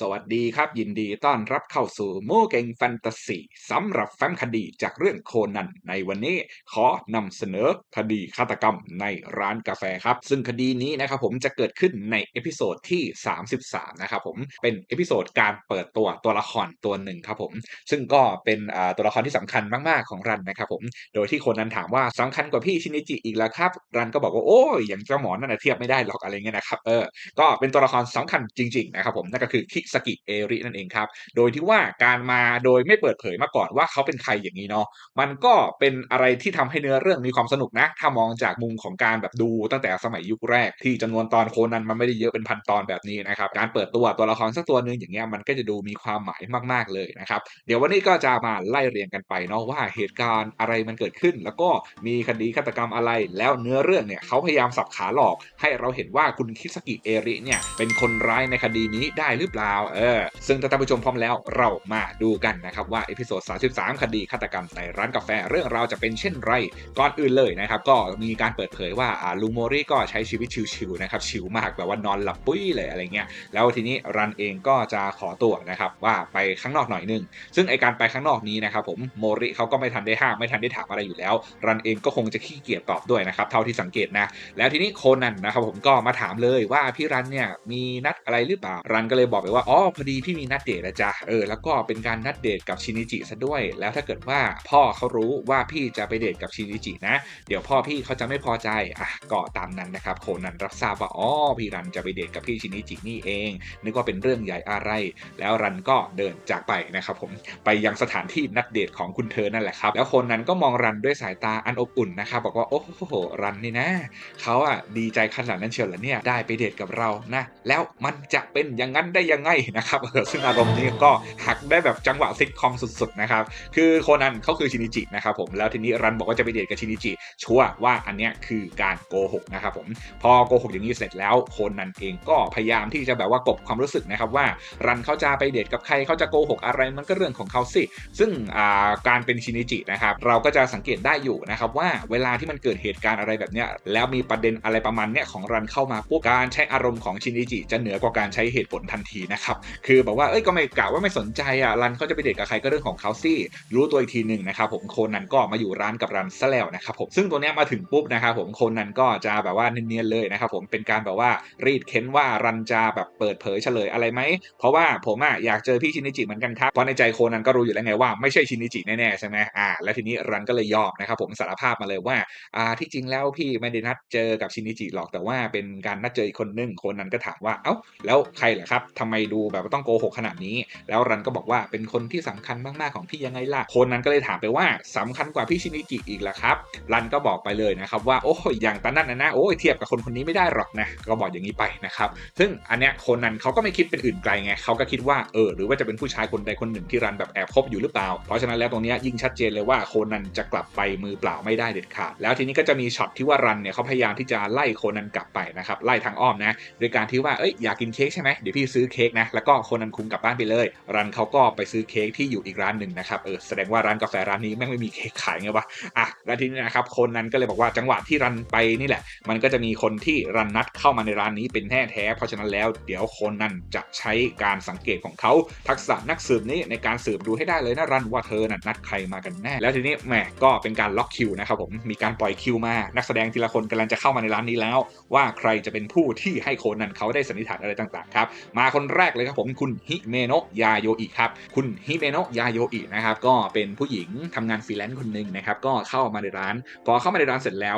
สวัสดีครับ ยินดีต้อนรับเข้าสู่โมเก่งแฟนตาซีสำหรับแฟ้มคดีจากเรื่องโคนัน ในวันนี้ขอนำเสนอคดีฆาตกรรมในร้านกาแฟครับ ซึ่งคดีนี้นะครับผมจะเกิดขึ้นในเอพิโซดที่ 33 นะครับผมเป็นเอพิโซดการเปิดตัวตัวละครตัวหนึ่งครับผม ซึ่งก็เป็นตัวละครที่สำคัญมากๆของรันนะครับผมโดยที่โคนันถามว่าสำคัญกว่าพี่ชินิจิอีกแล้วครับรันก็บอกว่าโอ้ยอย่างเจ้าหมอนั่นเทียบไม่ได้หรอกอะไรเงี้ยนะครับเออก็เป็นตัวละครสำคัญจริงๆนะครับผมนั่นก็คือคิสกิเอรินั่นเองครับ โดยที่ว่าการมาโดยไม่เปิดเผยมาก่อนว่าเขาเป็นใครอย่างนี้เนาะมันก็เป็นอะไรที่ทำให้เนื้อเรื่องมีความสนุกนะ ถ้ามองจากมุมของการแบบดูตั้งแต่สมัยยุคแรกที่จำนวนตอนโคนันมันไม่ได้เยอะเป็นพันตอนแบบนี้นะครับการเปิดตัวตัวละครสักตัวหนึงอย่างเงี้ยมันก็จะดูมีความหมายมาก ๆเลยนะครับเดี๋ยววันนี้ก็จะมาไล่เรียงกันไปเนาะว่าเหตุการณ์อะไรมันเกิดขึ้น แล้วก็มีคดีฆาตกรรมอะไร แล้วเนื้อเรื่องเนี่ยเขาพยายามสับขาหลอก ให้เราเห็นว่าคุณคิสกิเอริเนี่ยเป็นคนร้ายในคดีนี้ได้หรือเปล่าเออซึ่งถ้าท่านผู้ชมพร้อมแล้วเรามาดูกันนะครับว่าเอพิโซด 33 คดีฆาตกรรมในร้านกาแฟเรื่องราวจะเป็นเช่นไร ก่อนอื่นเลยนะครับ ก็มีการเปิดเผยว่าอ่าลุงโมริก็ใช้ชีวิตชิวๆนะครับชิวมากแบบว่านอนหลับปุ้ยเลยอะไรเงี้ยแล้วทีนี้รันเองก็จะขอตัวนะครับว่าไปข้างนอกหน่อยนึง ซึ่งไอการไปข้างนอกนี้นะครับผมโมริเขาก็ไม่ทันได้ห้ามไม่ทันได้ถามอะไรอยู่แล้ว รันเองก็คงจะขี้เกียจตอบด้วยนะครับเท่าที่สังเกตนะแล้วทีนี้โคนันนะครับผมก็มาถามเลยว่าพี่รันเนี่ยมีนัดอะไรหรือเปล่ารันก็เลยบอกไปว่าอ๋อพอดีพี่มีนัดเดทนะจ๊ะเออแล้วก็เป็นการนัดเดทกับชินิจิซะด้วย แล้วถ้าเกิดว่าพ่อเขารู้ว่าพี่จะไปเดทกับชินิจินะ เดี๋ยวพ่อพี่เขาจะไม่พอใจอะก็ตามนั้นนะครับโคนันรับทราบว่าอ๋อพี่รันจะไปเดทกับพี่ชินิจินี่เองนึกว่าเป็นเรื่องใหญ่อะไร แล้วรันก็เดินจากไปนะครับผมไปยังสถานที่นัดเดทของคุณเธอนั่นแหละครับ แล้วคนนั้นก็มองรันด้วยสายตาอันอบอุ่นนะครับบอกว่าโอ้โหรันนี่นะเขาอะดีใจขนาดนั้นเชียวเหรอเนี่ยได้ไปเดทกับเรานะแล้วมันจะเป็นอย่างนั้นได้ยังไงนะครับซึ่งอารมณ์นี้ก็หักได้แบบจังหวะซิทคอมสุดๆนะครับคือโคนันเขาคือชินิจินะครับผมแล้วทีนี้รันบอกว่าจะไปเดทกับชินิจิชัวว่าอันเนี้ยคือการโกหกนะครับผมพอโกหกอย่างนี้เสร็จแล้วโคนันเองก็พยายามที่จะแบบว่ากบความรู้สึกนะครับว่ารันเขาจะไปเดทกับใครเขาจะโกหกอะไรมันก็เรื่องของเขาสิ ซึ่งการเป็นชินิจินะครับเราก็จะสังเกตได้อยู่นะครับว่าเวลาที่มันเกิดเหตุการณ์อะไรแบบเนี้ยแล้วมีประเด็นอะไรประมาณเนี้ยของรันเข้ามาปุ๊บการใช้อารมณ์ของชินิจิจะเหนือกว่าการใช้เหตุผลทันทีนะครับ คือแบบว่าเอ้ยก็ไม่กล่าวว่าไม่สนใจอะรันเขาจะไปเดทกับใครก็เรื่องของเขาสิรู้ตัวอีกทีหนึ่งนะครับผมโคนันก็มาอยู่ร้านกับรันซะแล้วนะครับผมซึ่งตัวเนี้ยมาถึงปุ๊บนะครับผมโคนันก็จะแบบว่าเนียนๆเลยนะครับผมเป็นการแบบว่ารีดเค้นว่ารันจะแบบเปิดเผยเฉลยอะไรไหมเพราะว่าผมอะอยากเจอพี่ชินิจิเหมือนกันครับเพราะในใจโคนันก็รู้อยู่แล้วไงว่าไม่ใช่ชินิจิแน่ๆใช่ไหมอ่าแล้วทีนี้รันก็เลยยอมนะครับผมสารภาพมาเลยว่าอ่าที่จริงแล้วพี่ไม่ได้นัดเจอกับชินิจิหรอกแต่ว่าเป็นการนัดเจออีกคนนึงโคนันก็ถามว่าเอ้าแล้วใครเหรอครับทำไมดูแบบต้องโกหกขนาดนี้ แล้วรันก็บอกว่าเป็นคนที่สำคัญมากๆของพี่ยังไงล่ะคนนั้นก็เลยถามไปว่าสำคัญกว่าพี่ชินิจิอีกเหรอครับรันก็บอกไปเลยนะครับว่าโอ้ยอย่างตอนนั้นนะนะโอ้ยเทียบกับคนคนนี้ไม่ได้หรอกนะก็บอกอย่างนี้ไปนะครับซึ่งอันเนี้ยคนนั้นเขาก็ไม่คิดเป็นอื่นไกลไงเขาก็คิดว่าเออหรือว่าจะเป็นผู้ชายคนใดคนหนึ่งที่รันแบบแอบคบอยู่หรือเปล่า เพราะฉะนั้นแล้วตรงเนี้ยยิ่งชัดเจนเลยว่าโคนนั้นจะกลับไปมือเปล่าไม่ได้เด็ดขาดแล้วทีนี้ก็จะมีช็อตที่ว่ารันเนี่ยเขาพยายามที่จะไล่โคนนั้นกลับไปนะครับไล่ทางอ้อมนะโดยการที่ว่าเอ้ยอยากกินเค้กใช่ไหมเดี๋ยวพี่ซื้อเค้กนะแล้วก็คนนั้นคุมกลับบ้านไปเลย รันเขาก็ไปซื้อเค้กที่อยู่อีกร้านหนึ่งนะครับเออแสดงว่าร้านกาแฟร้านนี้แม่งไม่มีเค้กขายไงวะอะแล้วทีนี้นะครับคนนั้นก็เลยบอกว่าจังหวะที่รันไปนี่แหละ มันก็จะมีคนที่รันนัดเข้ามาในร้านนี้เป็นแท้แท้เพราะฉะนั้นแล้วเดี๋ยวคนนั้นจะใช้การสังเกตของเขาทักษะนักสืบนี้ในการสืบดูให้ได้เลยนะรันว่าเธอน่ะนัดใครมากันแน่แล้วทีนี้แหมก็เป็นการล็อกคิวนะครับผมมีการปล่อยคิวมานักแสดงทีละคนกำลังจะเข้ามาในร้านนี้แล้ว ว่าใครจะเป็นผู้ที่ให้โคนนั้นเขาได้สันนิษฐานอะไรต่างๆครับมาคนแรกเลยครับผมคุณฮิเมโนะยาโยอิครับคุณฮิเมโนะยาโยอินะครับก็เป็นผู้หญิงทำงานฟรีแลนซ์คนหนึ่งนะครับก็เข้ามาในร้าน พอเข้ามาในร้านเสร็จแล้ว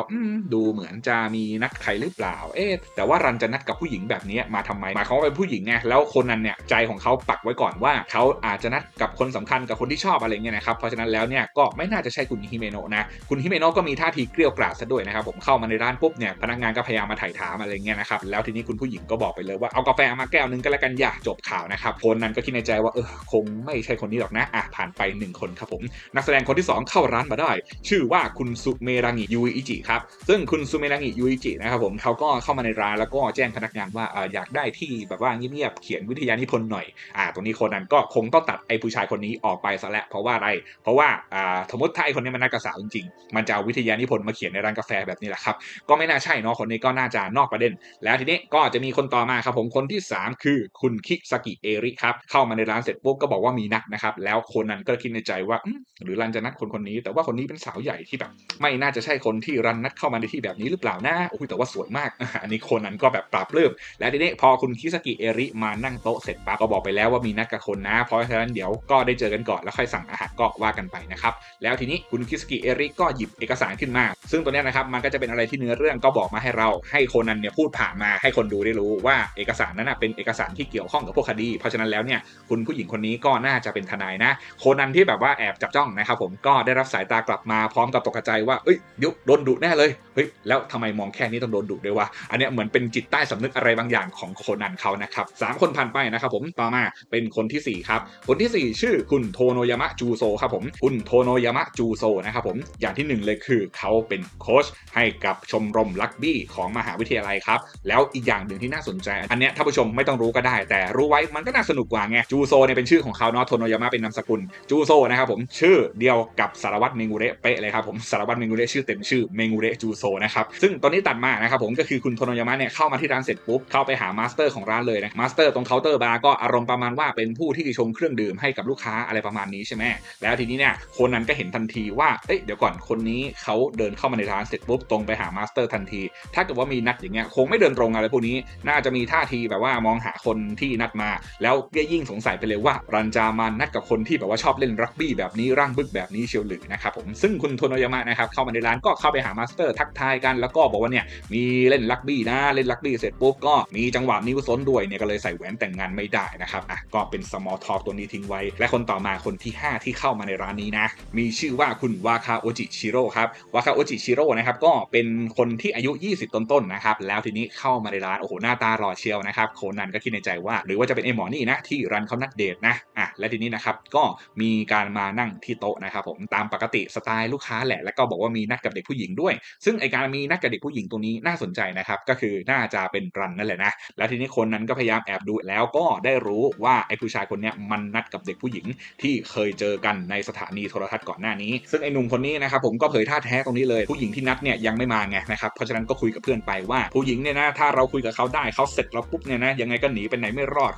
ดูเหมือนจะมีนัดใครหรือเปล่าเอ๊ะแต่ว่ารันจะนัดกับผู้หญิงแบบนี้มาทำไมหมายความว่าเป็นผู้หญิงไงแล้วคนนั้นเนี่ยใจของเขาปักไว้ก่อนว่าเขาอาจจะนัดกับคนสำคัญกับคนที่ชอบอะไรเงี้ยนะครับเพราะฉะนั้นแล้วเนี่ยก็ไม่น่าจะใช่คุณฮิเมโนะนะคุณฮิเมโนะก็มีท่าทีเกลียวกราดซะด้วยนะครับผมเข้ามาในร้านปุ๊บเนี่ยพนักงานก็พยายามมาถ่ายถามอะไรเงี้ยนะครับแล้วทีนี้คุณผู้หญิงก็บอกไปเลยว่าเอากาแฟมาแก้วนึงก็แล้วกันอย่าจบข่าวนะครับคนนั้นก็คิดในใจว่าเออคงไม่ใช่คนนี้หรอกนะอะผ่านไปหนึ่งคนครับผมนักแสดงคนที่สองเข้าร้านมาได้ ชื่อว่าคุณซุเมรังิยูอิจิครับซึ่งคุณซุเมรังิยูอิจินะครับผมเขาก็เข้ามาในร้านแล้วก็แจ้งพนักงานว่าอออยากได้ที่แบบว่าเงียบๆเขียนวิทยานิพนธ์หน่อยอ่าตรงนี้คนนั้นก็คงต้องตัดไอ้ผู้ชายคนนี้ออกไปซะแล้วเพราะว่าอะไร เพราะว่าอ่าสมมติถ้าไอ้คนนี้มันนักกษาจริงๆ มันจะเอาวิทยานิพนธ์มาเขียนในร้านกาแฟแบบนี้แหละครับก็ไม่น่าใช่เนาะคนนี้ก็น่าจะนอกประเด็น แล้วทีนี้ก็จะมีคนต่อมาครับผมคนที่ 3 คือคุณคิคิสกิเอริครับเข้ามาในร้านเสร็จปุ๊บก็บอกว่ามีนัดนะครับแล้วคนนั้นก็คิดในใจว่าหรือรันจะนัดคนคนนี้ แต่ว่าคนนี้เป็นสาวใหญ่ที่แบบ ไม่น่าจะใช่คนที่รันนัดเข้ามาในที่แบบนี้หรือเปล่านะโอ้ยแต่ว่าสวยมากอันนี้คนนั้นก็แบบปรับเริ่มและทีนี้พอคุณคิสกิเอริมานั่งโต๊ะเสร็จปั๊บก็บอกไปแล้วว่ามีนัดกับคนนะ เพราะฉะนั้นเดี๋ยวก็ได้เจอกันก่อนแล้วค่อยสั่งอาหารก็ว่ากันไปนะครับแล้วทีนี้คุณคิสกิเอริก็หยิบเอกสารขึ้นมา ซึ่งตัวเนี้ยนะครับมันก็จะเป็นอะไรที่เนื้อเรื่องก็บอกมาให้เราให้คนันเนี่ยพูดผ่านมาให้คนดูได้รู้ว่าเอกสารนั้นเป็นเอกสารที่เกี่ยวข้องกับพวกคดี เพราะฉะนั้นแล้วเนี่ยคุณผู้หญิงคนนี้ก็น่าจะเป็นทนายนะ โคนันที่แบบว่าแอบจับจ้องนะครับผมก็ได้รับสายตากลับมาพร้อมกับตกใจว่าเอ้ยเดี๋ยวโดนดุแน่เลยเฮ้ยแล้วทำไมมองแค่นี้ต้องโดนดุด้วยวะอันเนี้ยเหมือนเป็นจิตใต้สำนึกอะไรบางอย่างของโคนันเขานะครับสามคนผ่านไปนะครับผมต่อมาเป็นคนที่สี่ครับ คนที่สี่ชื่อคุณโทโนยามะจูโซครับผมคุณโทโนยามะจูโซนะครับผมอย่างที่หนึ่งเลยคือเขาเป็นโค้ชให้กับชมรมรักบี้ของมหาวิทยาลัยครับแล้วอีกอย่างหนึ่งที่น่าสนใจ อันเนี้ยท่านผู้ชมไม่ต้องรู้ก็ได้ แต่รู้ไว้มันก็น่าสนุกกว่าไงจูโซเนี่ยเป็นชื่อของเขาเนาะโทโนยามะเป็นนามสกุลจูโซนะครับผมชื่อเดียวกับสารวัตรเมงูเระเป๊ะเลยครับผมสารวัตรเมงูเระชื่อเต็มชื่อเมงูเระจูโซนะครับซึ่งตอนนี้ตัดมานะครับผมก็คือคุณโทโนยามะเนี่ยเข้ามาที่ร้านเสร็จปุ๊บเข้าไปหามาสเตอร์ของร้านเลยนะมาสเตอร์ตรงเคาน์เตอร์บาร์ก็อารมณ์ประมาณว่าเป็นผู้ที่ชงเครื่องดื่มให้กับลูกค้าอะไรประมาณนี้ใช่ไหมแล้วทีนี้เนี่ยคนนั้นก็เห็นทันทีว่าเอ้ยเดี๋ยวก่อนคนนี้เขาเดินเข้ามาในร้านเสร็จปุ๊บตรงไปหามาสเตอร์ทันที ถ้าเกิดว่ามีนัดอย่างเงี้ยคงไม่เดินตรงอะไรพวกนี้น่าจะมีท่าทีแบบว่ามองหาคนที่นัดมา แล้วก็ยิ่งสงสัยไปเลยว่ารันจามานัดกับคนที่แบบว่าชอบเล่นรักบี้แบบนี้ร่างบึกแบบนี้เชียวหรือนะครับผมซึ่งคุณโทโนยามะนะครับเข้ามาในร้านก็เข้าไปหามาสเตอร์ทักทายกันแล้วก็บอกว่าเนี่ยมีเล่นรักบี้นะเล่นรักบี้เสร็จปุ๊บก็มีจังหวะนิ้วซ้นด้วยเนี่ยก็เลยใส่แหวนแต่งงานไม่ได้นะครับอะก็เป็น small talk ตัวนี้ทิ้งไว้ และคนต่อมาคนที่ 5 ที่เข้ามาในร้านนี้นะมีชื่อว่าคุณวาคาโอจิชิโร่ครับวาคาโอจิชิโร่นะครับก็เป็นคนที่อายุ 20 ต้นๆนะครับแล้วทีนี้เข้ามาในร้านโอ้โหหน้าตาหล่อเชียวนะครับโคนันก็คิดในใจว่าหรือว่าจะเป็นไอหมอนี่นะที่รันเขานัดเดทนะอะและทีนี้นะครับก็มีการมานั่งที่โต๊ะนะครับผมตามปกติสไตล์ลูกค้าแหละแล้วก็บอกว่ามีนัดกับเด็กผู้หญิงด้วย ซึ่งไอการมีนัดกับเด็กผู้หญิงตรงนี้น่าสนใจนะครับก็คือน่าจะเป็นรันนั่นแหละนะแล้วทีนี้คนนั้นก็พยายามแอบดูแล้วก็ได้รู้ว่าไอผู้ชายคนนี้มันนัดกับเด็กผู้หญิงที่เคยเจอกันในสถานีโทรทัศน์ก่อนหน้านี้ ซึ่งไอหนุ่มคนนี้นะครับผมก็เผยท่าแท้ตรงนี้เลยผู้หญิงที่นัดเนี่ยยังไม่มาไงนะครับเพราะฉะนั้นก็คุยกับเพื่อนไปว่าผู้หญิงเนี่ยนะถ้าเราคุยกับเขาได้เขาเสร็จเราปุ๊บเนี่ยนะยังไงก็หนีไปไหนไม่รอด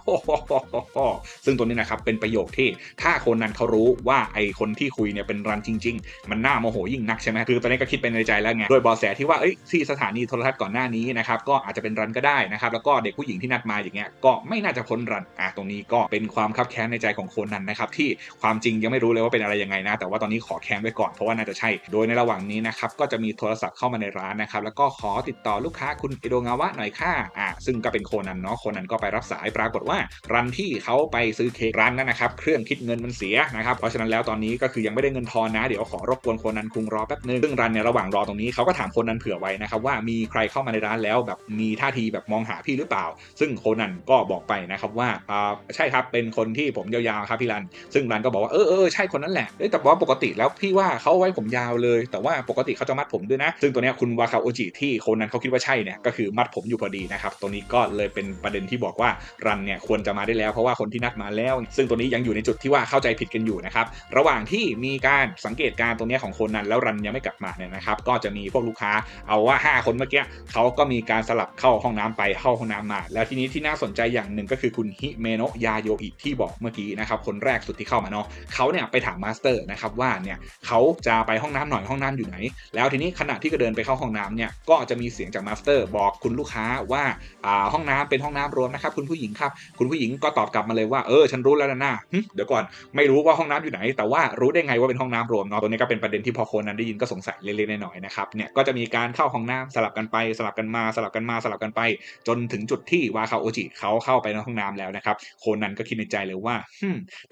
ซึ่งตัวนี้นะครับเป็นประโยคที่ถ้าคนนั้นเขารู้ว่าไอ้คนที่คุยเนี่ยเป็นรันจริง ๆ มันน่าโมโหยิ่งนักใช่ไหมคือตอนนี้ก็คิดไปในใจแล้วไงโดยบอแสที่ว่าเอ้ยที่สถานีโทรทัศน์ก่อนหน้านี้นะครับก็อาจจะเป็นรันก็ได้นะครับแล้วก็เด็กผู้หญิงที่นัดมาอย่างเงี้ยก็ไม่น่าจะพ้นรันอะตรงนี้ก็เป็นความคับแค้นในใจของคนนั้นนะครับที่ความจริงยังไม่รู้เลยว่าเป็นอะไรยังไงนะ แต่ว่าตอนนี้ขอแค้นไว้ก่อนเพราะว่าน่าจะใช่ โดยในระหว่างนี้นะครับก็จะมีโทรศัพท์เข้ามาในร้านนะครับแล้วก็ขอติดต่อลูกค้าคุณเอโดงาวะหน่อยค่ะอะซึ่งก็เป็นโคนันเนาะโคนันก็ไปรับสายปรากฏว่ารันที่เขาไปซื้อเค้กร้านนั้นนะครับเครื่องคิดเงินมันเสียนะครับเพราะฉะนั้นแล้วตอนนี้ก็คือยังไม่ได้เงินทอนนะเดี๋ยวขอรบกวนโคนันคุงรอแป๊บนึงซึ่งรันในระหว่างรอตรงนี้เขาก็ถามโคนันเผื่อไว้นะครับว่ามีใครเข้ามาในร้านแล้วแบบมีท่าทีแบบมองหาพี่หรือเปล่า ซึ่งโคนันก็บอกไปนะครับว่าอ่าใช่ครับเป็นคนที่ผมยาวๆครับพี่รัน ซึ่งรันก็บอกว่าเออเออใช่คนนั้นแหละแต่ว่าปกติแล้วพี่ว่าเขาไว้ผมยาวเลย แต่ว่าปกติเขาจะมัดผมด้วยนะ ซึ่งตัวนี้คุณวาคาโอจิที่โคนนั้นเขาคิดว่าใช่เนี่ยก็คือมัดผมอยู่พอดีนะครับตัวนี้ก็เลยเป็นประเด็นที่บอกว่ารันเนี่ยควรจะมาได้แล้วเพราะว่าคนที่นัดมาแล้ว ซึ่งตัวนี้ยังอยู่ในจุดที่ว่าเข้าใจผิดกันอยู่นะครับระหว่างที่มีการสังเกตการณ์ตรงนี้ของคนนั้นแล้วรันยังไม่กลับมาเนี่ยนะครับก็จะมีพวกลูกค้าเอาว่า 5 คนเมื่อกี้เขาก็มีการสลับเข้าห้องน้ำไปเข้าห้องน้ำมา แล้วทีนี้ที่น่าสนใจอย่างหนึ่งก็คือคุณฮิเมโนะยาโยอิที่บอกเมื่อกี้นะครับคนแรกสุดที่เข้ามาเนาะเขาเนี่ยไปถามมาสเตอร์นะครับว่าเนี่ยเขาจะไปห้องน้ำหน่อยห้องน้ำอยู่ไหน แล้วทีนี้ขณะที่ก็เดินไปเข้าห้องน้ำเนี่ยก็จะมีเสียงจากมาสเตอร์บอกคุณลูกค้าว่าอ่าห้องน้ำเป็นห้องน้ำรวมนะครับคุณผู้หญิงครับ คุณผู้หญิงก็ตอบกลับมาเลยว่าเออฉันรู้แล้วนะนะเดี๋ยวก่อนไม่รู้ว่าห้องน้ำอยู่ไหน แต่ว่ารู้ได้ไงว่าเป็นห้องน้ำรวมเนาะตัวนี้ก็เป็นประเด็นที่พอคนนั้นได้ยินก็สงสัยเล็กๆน้อยๆนะครับเนี่ยก็จะมีการเข้าห้องน้ำสลับกันไปสลับกันมาสลับกันมาสลับกันไป จนถึงจุดที่วาคาโอจิเขาเข้าไปในห้องน้ำแล้วนะครับโคนันก็คิดในใจเลยว่า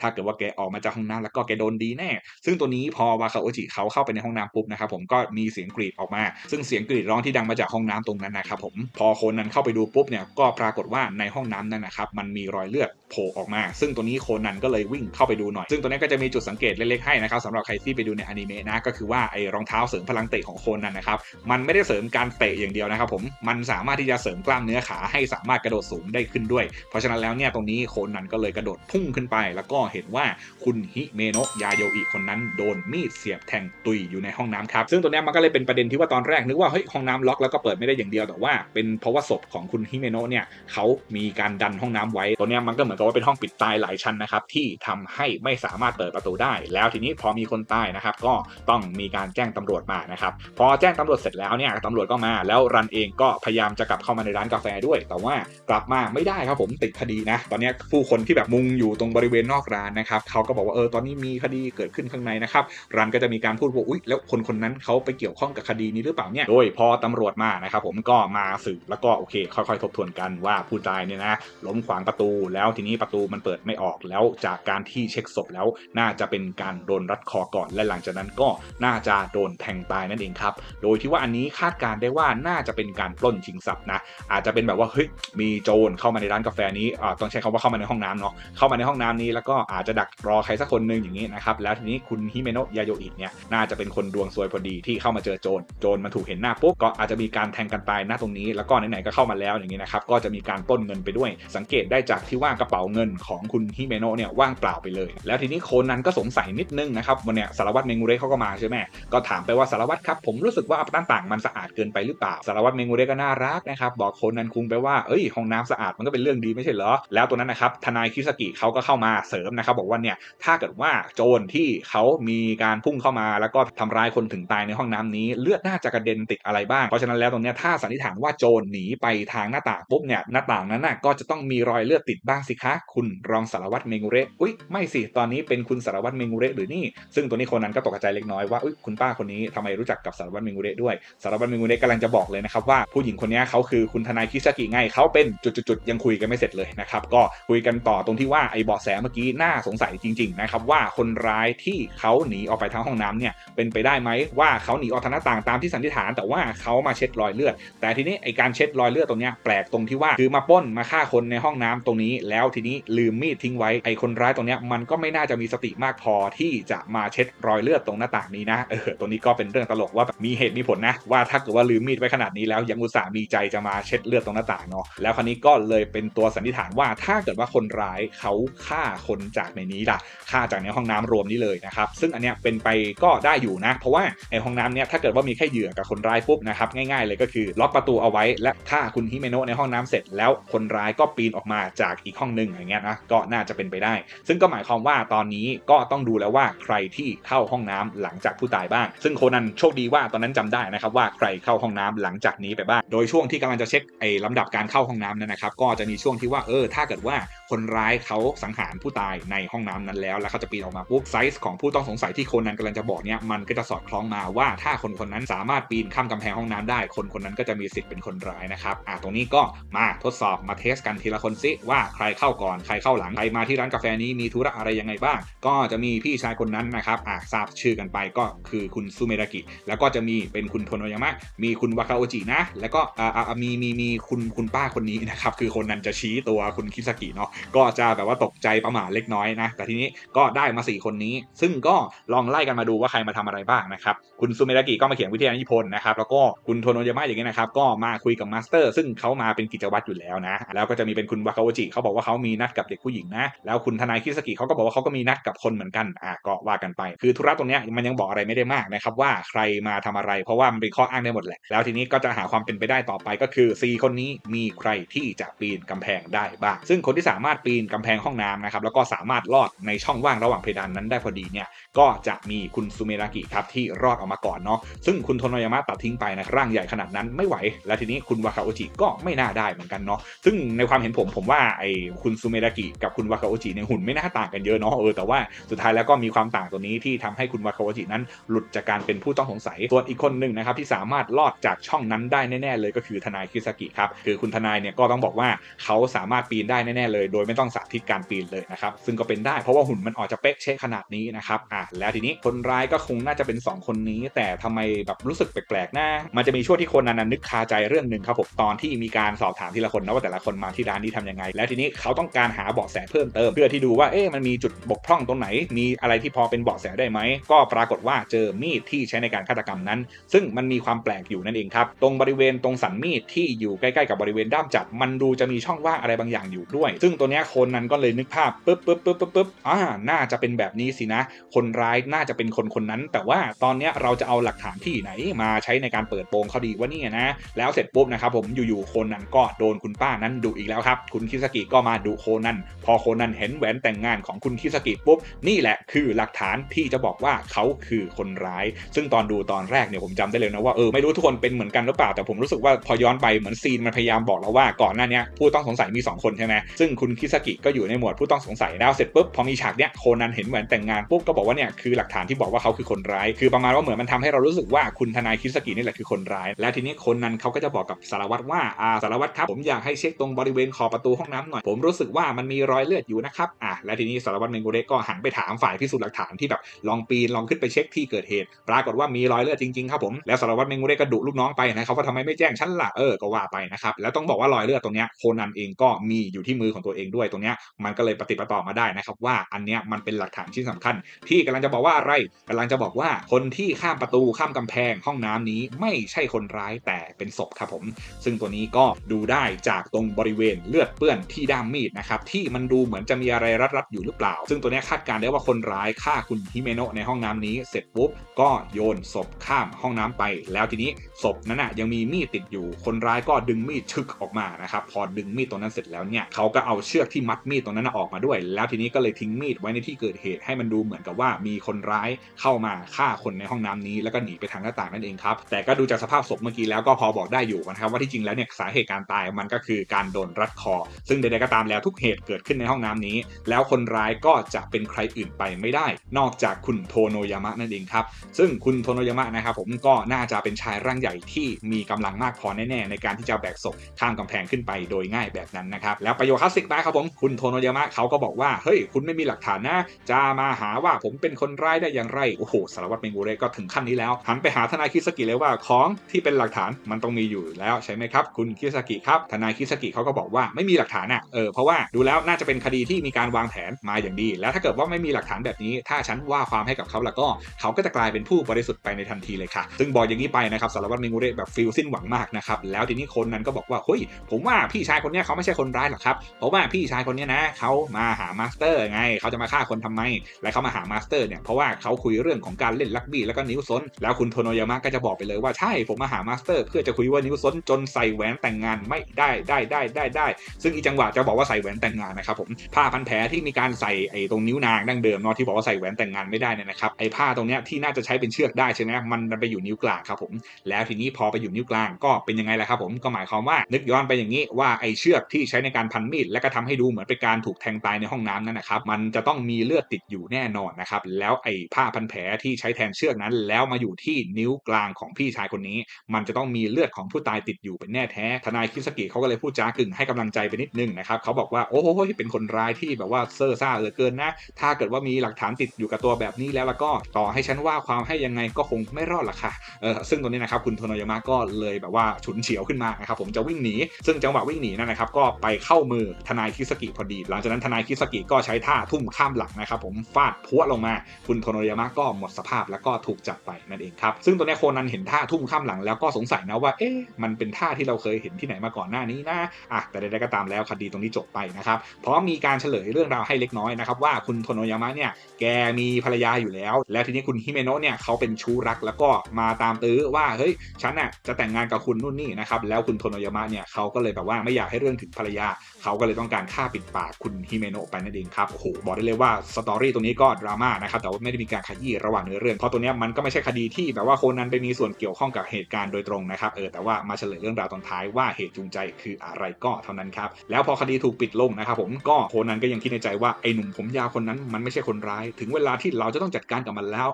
ถ้าเกิดว่าแกออกมาจากห้องน้ำแล้วก็แกโดนดีแน่ ซึ่งตัวนี้พอวาคาโอจิเขาเข้าไปในห้องน้ำปุ๊บนะครับผมก็มีเสียงกรีดออกมา ซึ่งเสียงกรีดร้องที่ดังมาจากห้องน้ำตรงนั้นนะครับผมพอโคนนั้นเข้าไปดูปุ๊บเนี่ยก็ปรากฏว่าในห้องน้ำนั้นนะครับมันมีรอยเลือดโผล่ออกมา ซึ่งตัวนี้โคนันก็เลยวิ่งเข้าไปดูหน่อย ซึ่งตัวนี้ก็จะมีจุดสังเกตเล็กๆให้นะครับสำหรับใครที่ไปดูในอนิเมะนะก็คือว่าไอ้รองเท้าเสริมพลังเตะของโคนันนะครับมันไม่ได้เสริมการเตะอย่างเดียวนะครับผมมันสามารถที่จะเสริมกล้ามเนื้อขาให้สามารถกระโดดสูงได้ขึ้นด้วย เพราะฉะนั้นแล้วเนี่ยตรงนี้โคนันก็เลยกระโดดพุ่งขึ้นไป แล้วก็เห็นว่าคุณฮิเมโนะยาโยอิคนนั้นโดนมีดเสียบแทงตุยอยู่ในห้องน้ำครับซึ่งตัวนี้มันก็เลยเป็นประเด็นที่ว่าตอนแรกนึกว่าเฮ้ยห้องน้ำล็อกแล้วก็เปิดไม่ได้อย่างเดียวแต่ว่าเป็นเพราะว่าศพของคุณฮิเมโนะเนี่ยเขามีการดันห้องน้ำไว้ตัวเนี้ยมันก็เหมือนกับว่าเป็นห้องปิดตายหลายชั้นนะครับที่ทำให้ไม่สามารถเปิดประตูได้ แล้วทีนี้พอมีคนตายนะครับก็ต้องมีการแจ้งตำรวจมานะครับพอแจ้งตำรวจเสร็จแล้วเนี่ยตำรวจก็มาแล้วรันเองก็พยายามจะกลับเข้ามาในร้านกาแฟด้วย แต่ว่ากลับมาไม่ได้ครับผมติดคดีนะ ตอนนี้ผู้คนที่แบบมุงอยู่ตรงบริเวณนอกร้านนะครับเขาก็บอกว่าเออตอนนี้มีคดีเกิดขึ้นข้างในนะครับรันก็จะมีการพูดว่าอุ๊ยแล้วคนคนนั้นเขาไปเกี่ยวข้องกับคดีนี้หรือเปล่าเนี่ยโดยพอตำรวจมานะครับผมก็มาสืบแล้วก็โอเค ค่อยๆ ทบทวนกันว่าผู้ตายเนี่ยนะลมขวางประตู แล้วทีนี้ประตูมันเปิดไม่ออกแล้วจากการที่เช็คศพแล้ว น่าจะเป็นการโดนรัดคอก่อน และหลังจากนั้นก็น่าจะโดนแทงตายนั่นเองครับ โดยที่ว่าอันนี้คาดการได้ว่าน่าจะเป็นการปล้นชิงทรัพย์นะ อาจจะเป็นแบบว่าเฮ้ยมีโจรเข้ามาในร้านกาแฟนี้อ่าต้องใช้คำว่าเข้ามาในห้องน้ำเนาะเข้ามาในห้องน้ำนี้แล้วก็อาจจะดักรอใครสักคนหนึ่งอย่างนี้นะครับแล้วทีนี้คุณฮิเมโนะยาโยอิเนี่ยน่าจะเป็นคนดวงซวยพอดีที่เข้ามาเจอโจรโจรมาถูกเห็นหน้าปุ๊บก็อาจจะมีการแทงกันตายหน้าตรงนี้ แล้วก็ไหนๆก็เข้ามาแล้วอย่างนี้นะครับก็จะมีการปล้นเงินไปด้วยสังังเกตได้จากที่ว่ากระเป๋าเงินของคุณฮิเมโนะเนี่ยว่างเปล่าไปเลย แล้วทีนี้โคนันก็สงสัยนิดนึงนะครับวันเนี้ยสารวัตรเมงูเรเขาก็มาใช่ไหมก็ถามไปว่าสารวัตรครับผมรู้สึกว่าหน้าต่างมันสะอาดเกินไปหรือเปล่าสารวัตรเมงูเรก็น่ารักนะครับบอกโคนันคุงไปว่าเอ้ยห้องน้ำสะอาดมันก็เป็นเรื่องดีไม่ใช่เหรอแล้วตัวนั้นนะครับทนายคิสกิเขาก็เข้ามาเสริมนะครับบอกว่าเนี่ยถ้าเกิดว่าโจรที่เขามีการพุ่งเข้ามา แล้วก็ทำร้ายคนถึงตายในห้องน้ำนี้ เลือดน่าจะกระเด็นติดอะไรบ้างเพราะฉะนั้นแล้วตรงนี้ถ้าสันนิษฐานว่าโจรหนีไปทางหน้าต่างปุ๊บเนี่ยหน้าต่างนั้นน่ะก็จะต้องมีรอยเลือดติดบ้างสิคะ คุณรองสารวัตรเมงูเรอุ้ยไม่สิตอนนี้เป็นคุณสารวัตรเมงูเรหรือนี่ ซึ่งตัวนี้คนนั้นก็ตกใจเล็กน้อยว่าอุ้ยคุณป้าคนนี้ทำไมรู้จักกับสารวัตรเมงูเรด้วยสารวัตรเมงูเรกำลังจะบอกเลยนะครับว่าผู้หญิงคนนี้เขาคือคุณทนายคิสกิไงเขาเป็นจุดๆยังคุยกันไม่เสร็จเลยนะครับก็คุยกันต่อตรงที่ว่าไอ้เบาะแสเมื่อกี้น่าสงสัยจริงๆนะครับว่าคนร้ายที่เขาหนีออกไปทางห้องน้ำเนี่ยเป็นไปได้ไหมว่าเขาหนีออกทางหน้าต่างตามที่สันนิษฐาน แต่ว่าเขามาเช็ดรอยเลือด แต่ทีนี้ไอ้การเช็ดรอยเลือดตรงเนี้ยแปลกตรงที่ว่าคือมาป้นมาฆ่าคนในห้องน้ำตรงนี้แล้วทีนี้ลืมมีดทิ้งไว้ไอ้คนร้ายตรงเนี้ยมันก็ไม่น่าจะมีสติมากพอที่จะมาเช็ดรอยเลือดตรงหน้าต่างนี้นะเออตรงนี้ก็เป็นเรื่องตลกว่าแบบมีเหตุมีผลนะว่าถ้าเกิดว่าลืมมีดไว้ขนาดนี้แล้วยังอุตส่าห์มีใจจะมาเช็ดเลือดตรงหน้าต่างเนาะแล้วคราวนี้ก็เลยเป็นตัวสันนิษฐานว่าถ้าเกิดว่าคนร้ายเขาฆ่าคนจากในนี้ล่ะฆ่าจากในห้องน้ำรวมนี้เลยนะครับซึ่งอันเนี้ยเป็นไปก็ได้อยู่นะ เพราะว่าไอห้องน้ำเนี้ยถ้าเกิดว่ามีแค่เหยื่อกับคนร้ายปุ๊บนะครับง่ายๆเลยก็คือล็อกประตูเอาไว้และถ้าคุณฮิเมโนะในห้องน้ำเสร็จแล้วคนร้ายก็ปีนออกมาจากอีกห้องหนึ่งอย่างเงี้ยนะก็น่าจะเป็นไปได้ ซึ่งก็หมายความว่าตอนนี้ก็ต้องดูแล้วว่าใครที่เข้าห้องน้ำหลังจากผู้ตายบ้าง ซึ่งโคนันโชคดีว่าตอนนั้นจำได้นะครับว่าใครเข้าห้องน้ำหลังจากนี้ไปบ้าง โดยช่วงที่กำลังจะเช็คไอ้ลำดับการเข้าห้องน้ำนั่นนะครับ ก็จะมีช่วงที่ว่าเออถ้าเกิดว่าคนร้ายเขาสังหารผู้ตายในห้องน้ำนั้นแล้ว แล้วเขาจะปีนออกมาปุ๊บไซส์ของผู้ต้องสงสัยที่โคนันกำลังจะบอกเนี่ยมันก็จะสอดคล้องมาว่าถ้าคนคนนั้นสามารถปีนข้ามกำแพงห้องน้ำได้ คนคนนั้นก็จะมีสิทธิ์เป็นคนร้ายนะครับอ่าตรงนี้ก็มาทดสอบมาเทสกันทีละคนซิว่าใครเข้าก่อนใครเข้าหลังใครมาที่ร้านกาแฟนี้มีธุระอะไรยังไงบ้าง ก็จะมีพี่ชายคนนั้นนะครับอ่าทราบชื่อกันไปก็คือคุณซูเมรากิ แล้วก็จะมีเป็นคุณโทโนยามะมีคุณวาคาโอจินะ แล้วก็อ่าอ่ามีมีมีคุณคุณป้าคนนี้นะครับคือคนนั้นจะชี้ตัวคุณคิสกิเนาะก็จะแบบว่าตกใจประมาทเล็กน้อยนะ แต่ทีนี้ก็ได้มา 4 คนนี้ ซึ่งก็ลองไล่กันมาดูว่าใครมาทำอะไรบ้างนะครับคุณซูเมรากิก็มาเขียนวิทยานิพนธ์นะครับแล้วก็คุณโทโนยามะอย่างเงี้ยนะครับก็มาคุยกับมาสเตอร์ ซึ่งเขามาเป็นกิจวัตรอยู่แล้วนะแล้วก็จะมีเป็นคุณวาคาโอจิเขาบอกว่าเขามีนัดกับเด็กผู้หญิงนะ แล้วคุณทนายคิสกิเขาก็บอกว่าเขาก็มีนัดกับคนเหมือนกันอะก็ว่ากันไป คือธุระตรงเนี้ยมันยังบอกอะไรไม่ได้มากนะครับว่าใครมาทำอะไร เพราะว่ามันเป็นข้ออ้างได้หมดแหละแล้วทีนี้ก็จะหาความเป็นไปได้ต่อไปก็คือ 4 คนนี้มีใครที่จะปีนกำแพงได้บ้างซึ่งคนที่สามารถปีนกำแพงห้องน้ำนะครับแล้วก็สามารถลอดในช่องว่างระหว่างเพดานนั้นได้พอดีเนี่ยก็จะมีคุณซูเมรากิครับที่รอดออกมาก่อนเนาะซึ่งคุณโทโนยามะตัดทิ้งไปนะร่างใหญ่ขนาดนั้นไม่ไหว แล้วทีนี้คุณวาคาโอจิก็ไม่น่าได้เหมือนกันเนาะซึ่งในความเห็นผมผมว่าไอ้คุณซูเมรากิกับคุณวาคาโอจิเนี่ยหุ่นไม่น่าต่างกันเยอะเนาะเออแต่ว่าสุดท้ายแล้วก็มีความต่างตัวนี้ที่ทำให้คุณวาคาโอจินั้นหลุดจากการเป็นผู้ต้องสงสัยส่วนอีกคนหนึ่งนะครับที่สามารถลอดจากช่องนั้นได้แน่ๆเลยก็คือทนายคิสกิครับคือคุณทนายเนี่ยก็ต้องบอกว่าเขาสามารถปีนได้แน่ๆเลย โดยไม่ต้องสาธิตการปีนเลยนะครับซึ่งก็เป็นได้เพราะว่าหุ่นมันออกจะเป๊ะเช็คขนาดนี้นะครับอะแล้วทีนี้คนร้ายก็คงน่าจะเป็น 2 คนนี้ แต่ทำไมแบบรู้สึกแปลกๆนะมันจะมีช่วงที่คนนั้นนึกคาใจเรื่องหนึ่งครับผมตอนที่มีการสอบถามทีละคนนะว่าแต่ละคนมาที่ร้านนี้ทำยังไง แล้วทีนี้เขาต้องการหาเบาะแสเพิ่มเติม เพื่อที่ดูว่าเอ๊ะมันมีจุดบกพร่องตรงไหน มีอะไรที่พอเป็นเบาะแสได้ไหม ก็ปรากฏว่าเจอมีดที่ใช้ในการฆาตกรรมนั้น ซึ่งมันมีความแปลกอยู่นั่นเองครับ ตรงบริเวณตรงสันมีดที่อยู่ใกล้ๆกับบริเวณด้ามจับ มันดูจะมีช่องว่างอะไรบางอย่างอยู่ด้วย ซึ่งตัวเนี้ยคนนั้นก็เลยนึกภาพปึ๊บปึ๊บปึ๊บปึ๊บปึ๊บอ่าน่าจะเป็นแบบนี้สินะ คนร้ายน่าจะเป็นคนคนนั้น แต่ว่าตอนเนี้ยเราจะเอาหลักฐานที่ไหนมาใช้ในการเปิดโปงเขาดีว่านี่นะ แล้วเสร็จปุ๊บนะครับผมอยู่ๆคนนั้นก็โดนคุณป้านั้นดุอีกแล้วครับนะครับคุณคิสกิก็มาดูโคนันพอโคนันเห็นแหวนแต่งงานของคุณคิสกิปุ๊บนี่แหละคือหลักฐานที่จะบอกว่าเขาคือคนร้าย ซึ่งตอนดูตอนแรกเนี่ยผมจำได้เลยนะว่าเออไม่รู้ทุกคนเป็นเหมือนกันหรือเปล่าแต่ผมรู้สึกว่าพอย้อนไปเหมือนซีนมันพยายามบอกเราว่าก่อนหน้านี้ผู้ต้องสงสัยมี 2 คนใช่ไหมซึ่งคุณคิสกิก็อยู่ในหมวดผู้ต้องสงสัยแล้วเสร็จปุ๊บพอมีฉากเนี้ยโคนันเห็นแหวนแต่งงานปุ๊บก็บอกว่าเนี่ยคือหลักฐานที่บอกว่าเขาคือคนร้าย คือประมาณว่าเหมือนมันทำให้เรารู้สึกว่าคุณทนายคิสกินี่แหละคือคนร้าย และทีนี้คนนั้นเขาก็จะบอกกับสารวัตรว่าอ่าสารวัตรครับผมอยากให้เช็คตรงบริเวณขอบประตูห้องน้ำหน่อย ผมรู้สึกว่ามันมีรอยเลือดอยู่นะครับอะและทีนี้สารวัตรเมงโกเรก็หันไปถามฝ่ายพิสูจน์หลักฐานที่แบบลองปีนลองขึ้นไปเช็คที่เกิดเหตุ ปรากฏว่ามีรอยเลือดจริงๆครับผมแล้วสารวัตรเมงโกเรก็ดุลูกน้องไปนะครับว่าทำไมไม่แจ้งฉันล่ะเออก็ว่าไปนะครับแล้วต้องบอกว่ารอยเลือดตรงเนี้ยโคนันเองก็มีอยู่ที่มือของตัวเองด้วยตรงเนี้ยมันก็เลยปฏิปต่อมาได้นะครับว่าอันเนี้ยมันเป็นหลักฐานชิ้นสำคัญ ที่กำลังจะบอกว่าอะไรกำลังจะบอกว่าคนที่ข้ามประตูข้ามกำแพงห้องน้ำนี้ไม่ใช่คนร้ายแต่เป็นศพครับผม ซึ่งตัวนี้ก็ดูได้จากตรงบริเวณเลือดเปื้อนที่ด้ามมีดนะครับที่มันดูเหมือนจะมีอะไรรัดๆอยู่หรือเปล่า ซึ่งตัวนี้คาดการได้ว่าคนร้ายฆ่าคุณฮิเมโนะในห้องน้ำนี้เสร็จปุ๊บก็โยนศพข้ามห้องน้ำไป แล้วทีนี้ศพนั้นน่ะยังมีมีดติดอยู่ คนร้ายก็ดึงมีดชึกออกมานะครับพอดึงมีดตรงนั้นเสร็จแล้วเนี่ยเขาก็เอาเชือกที่มัดมีดตรงนั้นออกมาด้วย แล้วทีนี้ก็เลยทิ้งมีดไว้ในที่เกิดเหตุให้มันดูเหมือนกับว่ามีคนร้ายเข้ามาฆ่าคนในห้องน้ำนี้ แล้วก็หนีไปทางหน้าต่างนั่นเองครับแต่ก็ดูจากสภาพศพเมื่อกี้แล้วก็พอบอกได้อยู่นะครับว่าที่จริงแล้วเนี่ยสาเหตุการตายมันก็คือการโดนรัดคอ ซึ่งใดๆก็ตามแล้วทุกเหตุเกิดขึ้นในห้องน้ำนี้ แล้วคนร้ายก็จะเป็นใครอื่นไปไม่ได้ นอกจากคุณโทโนยามะนั่นเองครับ ซึ่งคุณโทโนยามะนะครับผมก็น่าจะเป็นชายร่างใหญ่ที่มีกำลังมากพอแน่ๆในการที่จะแบกศพข้ามกำแพงขึ้นไปโดยง่ายแบบนั้นนะครับแล้วประโยคคลาสสิกนะครับผมคุณโทโนยามะเขาก็บอกว่าเฮ้ยคุณไม่มีหลักฐานนะจะมาหาว่าผมเป็นคนร้ายได้อย่างไรโอ้โหสารวัตรเมงูเรก็ถึงขั้นนี้แล้ว หันไปหาทนายคิสกิเลยว่าของที่เป็นหลักฐานมันต้องมีอยู่แล้วใช่ไหมครับ คุณคิสกิครับทนายคิสกิเขาก็บอกว่าไม่มีหลักฐานอะเออเพราะว่าดูแล้วน่าจะเป็นคดีที่มีการวางแผนมาอย่างดี แล้วถ้าเกิดว่าไม่มีหลักฐานแบบนี้ ถ้าฉันว่าความให้กับเขาแล้วก็เขาก็จะกลายเป็นผู้บริสุทธิ์ไปในทันทีเลยค่ะ ซึ่งบอกอย่างนี้ไปนะครับสารวัตรเมงูเรแบบฟิลสิ้นหวังมากนะครับแล้วทีนี้คนนั้นก็บอกว่าเฮ้ยผมว่าพี่ชายคนนี้เขาไม่ใช่คนร้ายหรอกครับเพราะว่าพี่ชายคนนี้นะเขามาหามาสเตอร์ไงเขาจะมาฆ่าคนทำไม และเขามาหามาสเตอร์เนี่ยเพราะว่าเขาคุยเรื่องของการเล่นลักบี้แล้วก็นิ้วซนแล้วคุณโทโนยามะก็จะบอกไปเลยว่าใช่ผมมาหามาสเตอร์ เพื่อจะคุยว่านิ้วซนจนใส่แหวนแต่งงานไม่ได้ได้ได้ได้ได้ซึ่งอีจังหวะจะบอกว่าใส่แหวนแต่งงานนะครับผมผ้าพันแผลที่มีการใส่ไอ้ตรงนิ้วนางดั้งเดิมเนาะที่บอกว่าใส่แหวนแต่งงานไม่ได้เนี่ยนะครับไอ้ผ้าตรงเนี้ยที่น่าจะใช้เป็นเชือกได้ใช่ไหมมันไปอยู่นิ้วกลางครับผมแล้วทีนี้พอไปอยู่นิ้วกลางก็เป็นยังไงล่ะครับผมก็หมายความว่านึกย้อนไปอย่างนี้ว่าไอ้เชือกที่ใช้ในการพันมีดและก็ทำให้ดูเหมือนเป็นการถูกแทงตายในห้องน้ำนั่นนะครับมันจะต้องมีเลือดติดอยู่แน่นอนนะครับแล้วไอ้ผ้าพันแผลที่ใช้แทนเชือกนั้น แล้วมาอยู่ที่นิ้วกลางของพี่ชายคนนี้ มันจะต้องมีเลือดของผู้ตายติดอยู่เป็นแน่แท้ทนายคิสกิเขาก็เลยพูดจากึ่งให้กำลังใจไปนิดนึงนะครับเขาบอกว่าโอ้โหเป็นคนร้ายที่แบบว่าเซ่อซ่าเหลือเกินนะ ถ้าเกิดว่ามีหลักฐานติดอยู่กับตัวแบบนี้แล้วแล้วก็ต่อให้ฉันว่าความให้ยังไงก็คงไม่รอดละค่ะเออซึ่งตรงนี้นะครับคุณโทโนยามะก็เลยแบบว่าฉุนเฉียวขึ้นมานะครับผมจะวิ่งหนี ซึ่งจังหวะวิ่งหนีนั่นนะครับก็ไปเข้ามือทนายคิสกิพอดี หลังจากนั้นทนายคิสกิก็ใช้ท่าทุ่มข้ามหลังนะครับผมฟาดพวลงมา คุณโทโนยามะก็หมดสภาพแล้วก็ถูกจับไปนั่นเองครับซึ่งตัวนี้โคนันเห็นท่าทุ่มข้ามหลังแล้วก็สงสัยนะว่าเอ๊ะมันเป็นท่าที่เราเคยเห็นที่ไหนมาก่อนหน้านี้นะอะแต่ใดๆก็ตามแล้วคดีตรงนี้จบไปนะครับพราะมีการเฉลยเรื่องราวให้เล็กน้อยนะครับว่าคุณโทโนยามะเนี่ยแกมีภรรยาอยู่แล้ว แล้วทีนี้คุณฮิเมโนะเนี่ยเขาเป็นชู้รักแล้วก็มาตามตื้อว่าเฮ้ยฉันน่ะจะแต่งงานกับคุณนู่นนี่นะครับแล้วคุณโทโนยามะเนี่ยเขาก็เลยแบบว่าไม่อยากให้เรื่องถึงภรรยา เขาก็เลยต้องการฆ่าปิดปากคุณฮิเมโนะไปนั่นเองครับโอ้โหบอกได้เลยว่าสตอรี่ตรงนี้ก็ดราม่านะครับแต่ว่าไม่ได้มีการขยี้ระหว่างเนื้อเรื่องเพราะตัวเนี้ยมันก็ไม่ใช่คดีที่แบบว่าโคนันไปมีส่วนเกี่ยวข้องกับเหตุการณ์โดยตรงนะครับเออแต่ว่ามาเฉลยเรื่องราวตอนท้ายว่าเหตุจูงใจคืออะไรก็เท่านั้นครับแล้วพอคดีถูกปิดลงนะครับผมก็โคนันก็ยังคิดในใจว่าไอ้หนุ่มผมยาวคนนั้นมันไม่ใช่คนร้าย ถึงเวลาที่เราจะต้องจัดการกับมันแล้ว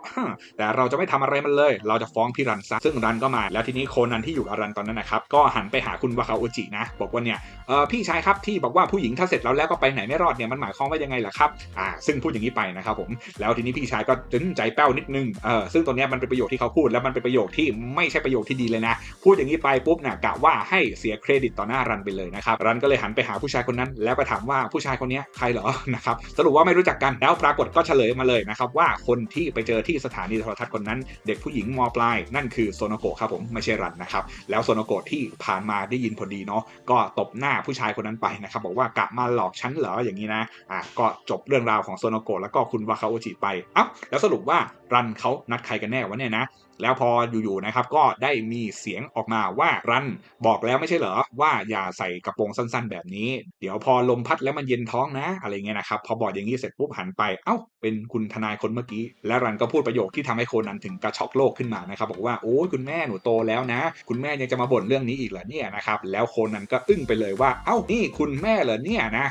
แต่เราจะไม่ทำอะไรมันเลย เราจะฟ้องพี่รันซะซึ่งรันก็มา แล้วทีนี้โคนันที่อยู่กับรันตอนนั้นนะครับก็หันไปหาคุณวาคาโอจินะ บอกว่าเนี่ยเออพี่ชายครับที่บอกว่าผู้หญิงถ้าเสร็จแล้วแล้วก็ไปไหนไม่รอดเนี่ยมันหมายความว่ายังไงล่ะครับอ่าซึ่งพูดอย่างนี้ไปนะครับผมแล้วทีนี้พี่ชายก็จึงใจแป้วนิดนึงเออซึ่งตัวเนี้ยมันเป็นประโยคที่เขาพูดแล้วมันเป็นประโยคที่ไม่ใช่ประโยคที่ดีเลยนะ พูดอย่างนี้ไปปุ๊บนี่ยกะว่าให้เสียเครดิตต่อหน้ารันไปเลยนะครับรันก็เลยหันไปหาผู้ชายคนนั้น แล้วก็ถามว่าผู้ชายคนนี้ใครเหรอนะครับสรุปว่าไม่รู้จักกันแล้วปรากฏก็เฉลยมาเลยนะครับว่าคนที่ไปเจอที่สถานีโทรทัศน์คนนั้น เด็กผู้หญิงมปลาย นั่นคือโซโนโกะครับผมไม่ใช่รันนะครับแล้วโซโนโกะที่ผ่านมาได้ยินพอดีเนาะก็ตบหน้าผู้ชายคนนั้นไปนะครับบอกว่ากะมาหลอกฉันเหรออย่างนี้นะอะก็จบเรื่องราวของโซโนโกะแล้วก็คุณวาคาโอจิไปอ้าแล้วสรุปว่า รันเขานัดใครกันแน่วะเนี่ยนะ แล้วพออยู่ๆนะครับก็ได้มีเสียงออกมาว่ารันบอกแล้วไม่ใช่เหรอว่าอย่าใส่กระโปรงสั้นๆ แบบนี้ เดี๋ยวพอลมพัดแล้วมันเย็นท้องนะอะไรเงี้ยนะครับพอบอกอย่างนี้เสร็จปุ๊บหันไปเอ้าเป็นคุณทนายคนเมื่อกี้ และรันก็พูดประโยคที่ทำให้โคนันถึงกระช็อกโลกขึ้นมานะครับบอกว่าโอ้ยคุณแม่หนูโตแล้วนะ คุณแม่ยังจะมาบ่นเรื่องนี้อีกเหรอเนี่ยนะครับแล้วโคนันก็อึ้งไปเลยว่าเอ้านี่คุณแม่เหรอเนี่ยนะ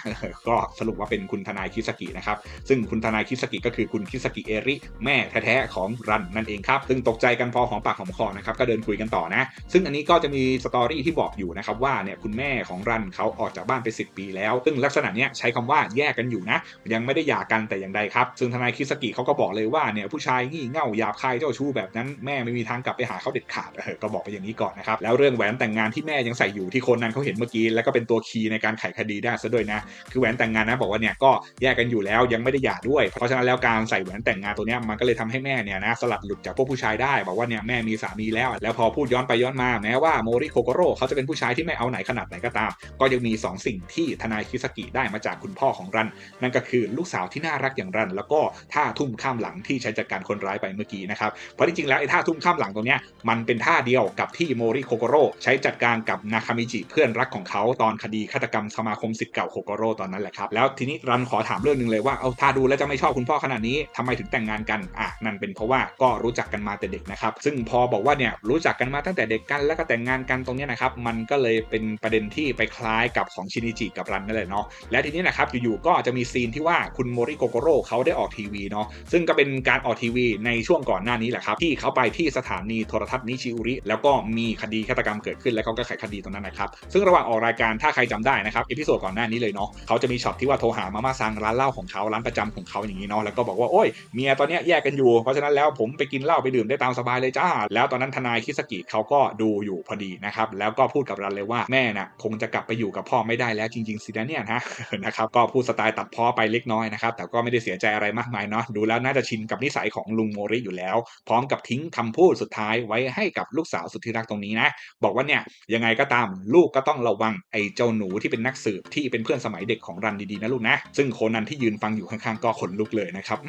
ก็สรุปว่าเป็นคุณทนายคิสกินะครับซึ่งคุณทนายคิสกิก็คือคุณคิสกิเอริแม่แท้ๆของรันนั่นเองครับ ซึ่งตกใจกันพอหอมปากหอมคอนะครับ ก็เดินคุยกันต่อนะ ซึ่งอันนี้ก็จะมีสตอรี่ที่บอกอยู่นะครับว่าเนี่ยคุณแม่ของรันเขาออกจากบ้านไป 10 ปีแล้ว ซึ่งลักษณะเนี้ยใช้คำว่าแยกกันอยู่นะ ยังไม่ได้หย่ากันแต่อย่างใดครับ ซึ่งทนายคิสกิเขาก็บอกเลยว่าเนี่ยผู้ชายงี่เง่าหยาบคายเจ้าชู้แบบนั้นแม่ไม่มีทางกลับไปหาเขาเด็ดขาดเออก็บอกไปอย่างนี้ก่อนนะครับแล้วเรื่องแหวนแต่งงานที่แม่ยังใส่อยู่ที่คนนั้นเขาเห็นเมื่อกี้แล้วก็เป็นตัวคีย์ในการไขคดีได้ซะด้วยนะคือแหวนแต่งงานนะบอกว่าเนี่ยก็แยกกันอยู่แล้วยังไม่ได้หย่าด้วย เพราะฉะนั้นแล้วการใส่แหวนแต่งงานตัวเนี้ยมันก็เลยทำให้แม่เนี่ยนะสลัดหลุดจากพวกผู้ชายได้ บอกว่าเนี่ยแม่มีสามีแล้ว แล้วพอพูดย้อนไปย้อนมาแม้ว่าโมริโคโกโร่เขาจะเป็นผู้ชายที่ไม่เอาไหนขนาดไหนก็ตาม ก็ยังมี 2 สิ่งที่ทนายคิสกิได้มาจากคุณพ่อของรัน นั่นก็คือลูกสาวที่น่ารักอย่างรัน แล้วก็ท่าทุ่มข้ามหลังที่ใช้จัดการคนร้ายไปเมื่อกี้นะครับเพราะจริงๆแล้วไอ้ท่าทุ่มข้ามหลังตัวเนี้ยมันเป็นท่าเดียวกับที่โมริโคโกโร่ใช้จัดการกับนาคามิจิเพื่อนรักของเขาตอนคดีฆาตกรรมสมาคมสิทธิ์เก่าโคโกโร่ตอนนั้นแหละครับแล้วทีนี้รันขอถามเรื่องหนึงเลยว่าเอาถ้าดูแล้วจะไม่ชอบคุณพ่อขนาดนี้ทำไมถึงแต่งงานกันอะนั่นเป็นเพราะว่าก็รู้จักกันมาแต่เด็กนะครับ ซึ่งพอบอกว่าเนี่ยรู้จักกันมาตั้งแต่เด็กกันแล้วก็แต่งงานกันตรงนี้นะครับ มันก็เลยเป็นประเด็นที่ไปคล้ายกับของชินิจิกับรันนั่นแหละเนาะ และทีนี้นะครับอยู่ๆก็จะมีซีนที่ว่าคุณโมริโกโกโร่เขาได้ออกทีวีเนาะ ซึ่งก็เป็นการออกทีวีในช่วงก่อนหน้านี้แหละครับที่เขาไปที่สถานีโทรทัศน์นิชิอุริ แล้วก็มีคดีฆาตกรรมเกิดขึ้นแล้วเขาก็ไขคดีตรงนั้นนะครับ ซึ่งระหว่างออกรายการถ้าใครจำได้นะครับเอพิโซดก่อนหน้านี้เลยเนาะเขาจะมีช็อตที่ว่าโทรหามาม่าซังร้านเหล้าของเขาร้านประจำของเขาอย่างนี้เนาะแล้วก็บอกว่าโอ้ยเมียตอนนี้แยกกันอยู่เพราะฉะนั้นแล้วผมไปกินเหล้าไปดื่มได้ตามสบายเลยจ้า แล้วตอนนั้นทนายคิสกิเขาก็ดูอยู่พอดีนะครับแล้วก็พูดกับรันเลยว่าแม่น่ะคงจะกลับไปอยู่กับพ่อไม่ได้แล้วจริงๆสินะเนี่ยนะนะครับก็พูดสไตล์ตัดพ้อไปเล็กน้อยนะครับแต่ก็ไม่ได้เสียใจอะไรมากมายเนาะดูแล้วน่าจะชินกับนิสัยของลุงโมริอยู่แล้ว พร้อมกับทิ้งคำพูดสุดท้ายไว้ให้กับลูกสาวสุดที่รักตรงนี้นะบอกว่าเนี่ยยังไงก็ตามลูกก็ต้องระวังไอ้เจ้าหนูที่เป็นนักสืบที่เป็นเพื่อนสมัยเด็กของรันดีๆนะลูกนะ ซึ่งโคนันที่ยืนฟังอยู่ข้างๆก็ขนลุกเลยนะครับ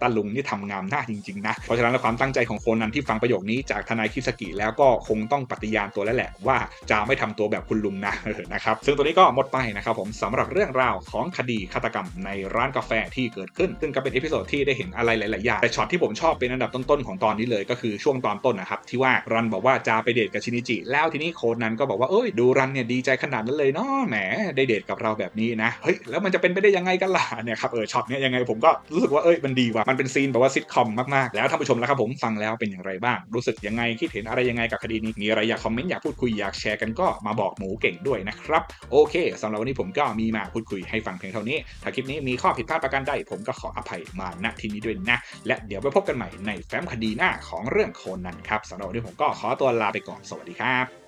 ตาลุงนี่ทำงามหน้าจริงๆนะ เพราะฉะนั้นแล้วความตั้งใจของโคนันที่ฟังประโยคนี้จากทนายคิสกิแล้วก็คงต้องปฏิญาณตัวแล้วแหละว่าจะไม่ทำตัวแบบคุณลุงนะนะครับซึ่งตัวนี้ก็หมดไปนะครับผมสำหรับเรื่องราวของคดีฆาตกรรมในร้านกาแฟที่เกิดขึ้น ซึ่งก็เป็นเอพิโซดที่ได้เห็นอะไรหลายๆอย่างแต่ช็อตที่ผมชอบเป็นอันดับต้นๆของตอนนี้เลยก็คือช่วงตอนต้นนะครับที่ว่ารันบอกว่าจะไปเดทกับชินิจิ แล้วทีนี้โคนันก็บอกว่าเอ้ยดูรันเนี่ยดีใจขนาดนั้นเลยเนาะแหมได้เดทกับเราแบบนี้นะเฮ้ยแล้วมันจะเป็นไปได้ยังไงกันล่ะเนี่ยครับเออช็อตเนี้ยยังไงผมก็รู้สึกว่าเอ้ยมันดีว่ะมันเป็นซีนแบบว่าซิทคอมมากๆ แล้วท่านผู้ชมแล้วครับผมฟังแล้วเป็นอย่างไรบ้าง รู้สึกยังไงคิดเห็นอะไรยังไงกับคดีนี้มีอะไรอยากคอมเมนต์อยากพูดคุยอยากแชร์กันก็มาบอกหมูเก่งด้วยนะครับโอเคสำหรับวันนี้ผมก็มีมาพูดคุยให้ฟังเพียงเท่านี้ ถ้าคลิปนี้มีข้อผิดพลาดประการใดผมก็ขออภัยมาณที่นี้ด้วยนะ และเดี๋ยวไปพบกันใหม่ในแฟ้มคดีหน้าของเรื่องโคนันครับสำหรับวันนี้ผมก็ขอตัวลาไปก่อนสวัสดีครับ